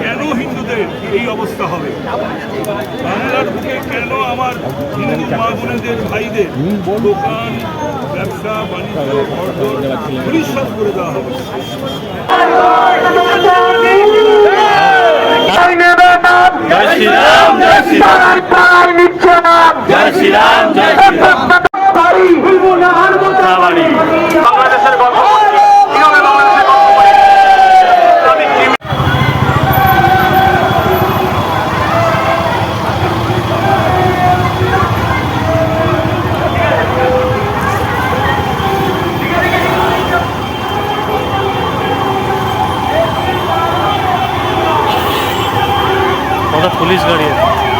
কেন হিন্দুদের এই অবস্থা হবে? বাংলার বুকে কেন আমার হিন্দু মা বোনেদের ভাইদের দোকান ব্যবসা বাণিজ্য ঘরদোর পরিষ্কার করে দেওয়া হবে? জয় শ্রীরাম জয় শ্রীরাম। জয় শ্রীরাম জয় শ্রীরাম। मतलब पुलिस गाड़ी है।